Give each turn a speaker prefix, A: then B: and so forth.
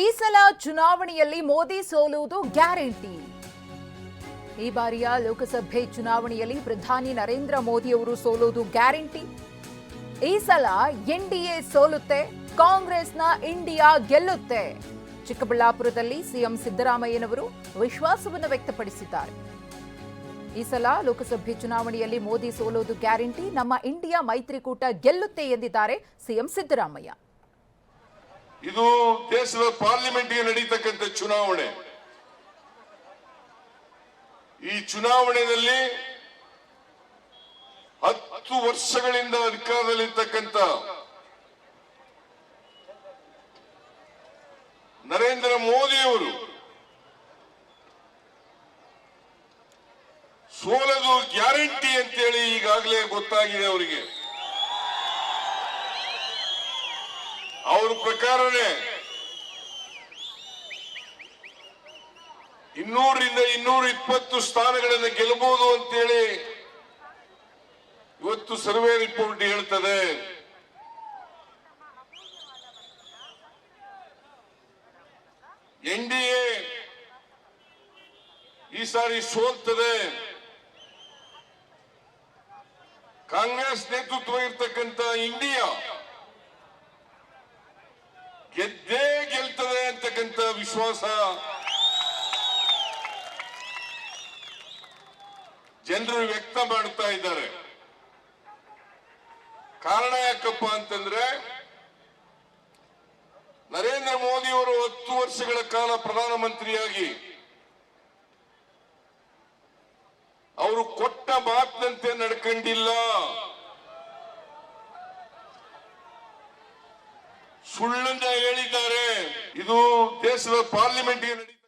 A: ಈ ಸಲ ಚುನಾವಣೆಯಲ್ಲಿ ಮೋದಿ ಸೋಲುವುದು ಗ್ಯಾರಂಟಿ. ಈ ಬಾರಿಯ ಲೋಕಸಭೆ ಚುನಾವಣೆಯಲ್ಲಿ ಪ್ರಧಾನಿ ನರೇಂದ್ರ ಮೋದಿ ಅವರು ಸೋಲುವುದು ಗ್ಯಾರಂಟಿ. ಈ ಸಲ ಎನ್ಡಿಎ ಸೋಲುತ್ತೆ, ಕಾಂಗ್ರೆಸ್ನ ಇಂಡಿಯಾ ಗೆಲ್ಲುತ್ತೆ. ಚಿಕ್ಕಬಳ್ಳಾಪುರದಲ್ಲಿ ಸಿಎಂ ಸಿದ್ದರಾಮಯ್ಯನವರು ವಿಶ್ವಾಸವನ್ನು ವ್ಯಕ್ತಪಡಿಸಿದ್ದಾರೆ. ಈ ಸಲ ಲೋಕಸಭೆ ಚುನಾವಣೆಯಲ್ಲಿ ಮೋದಿ ಸೋಲೋದು ಗ್ಯಾರಂಟಿ, ನಮ್ಮ ಇಂಡಿಯಾ ಮೈತ್ರಿಕೂಟ ಗೆಲ್ಲುತ್ತೆ ಎಂದಿದ್ದಾರೆ ಸಿಎಂ ಸಿದ್ದರಾಮಯ್ಯ.
B: ಇದು ದೇಶದ ಪಾರ್ಲಿಮೆಂಟ್ಗೆ ನಡೀತಕ್ಕಂಥ ಚುನಾವಣೆ. ಈ ಚುನಾವಣೆಯಲ್ಲಿ ಹತ್ತು ವರ್ಷಗಳಿಂದ ಅಧಿಕಾರದಲ್ಲಿರ್ತಕ್ಕಂಥ ನರೇಂದ್ರ ಮೋದಿಯವರು ಸೋಲದು ಗ್ಯಾರಂಟಿ ಅಂತೇಳಿ ಈಗಾಗಲೇ ಗೊತ್ತಾಗಿದೆ ಅವರಿಗೆ. ಅವ್ರ ಪ್ರಕಾರನೇ ಇನ್ನೂರರಿಂದ ಇನ್ನೂರ ಇಪ್ಪತ್ತು ಸ್ಥಾನಗಳನ್ನು ಗೆಲ್ಲಬಹುದು ಅಂತೇಳಿ ಇವತ್ತು ಸರ್ವೆ ರಿಪೋರ್ಟ್ ಹೇಳ್ತದೆ. ಎನ್ ಡಿ ಎ ಈ ಸಾರಿ ಸೋಲ್ತದೆ. ಕಾಂಗ್ರೆಸ್ ನೇತೃತ್ವ ಇರ್ತಕ್ಕಂಥ ಇಂಡಿಯಾ ಗೆದ್ದೇ ಗೆಲ್ತದೆ ಅಂತಕ್ಕಂಥ ವಿಶ್ವಾಸ. ಜನರು ವ್ಯಕ್ತ ಮಾಡ್ತಾ ಇದ್ದಾರೆ. ಕಾರಣ ಯಾಕಪ್ಪ ಅಂತಂದ್ರೆ, ನರೇಂದ್ರ ಮೋದಿ ಅವರು ಹತ್ತು ವರ್ಷಗಳ ಕಾಲ ಪ್ರಧಾನಮಂತ್ರಿಯಾಗಿ, ಅವರು ಕೊಟ್ಟ ಮಾತಿನಂತೆ ನಡ್ಕೊಂಡಿಲ್ಲ. ಸುಳ್ಳನ್ನ ಹೇಳಿದ್ದಾರೆ. ಇದು ದೇಶದ ಪಾರ್ಲಿಮೆಂಟ್ಗೆ ನಡೀ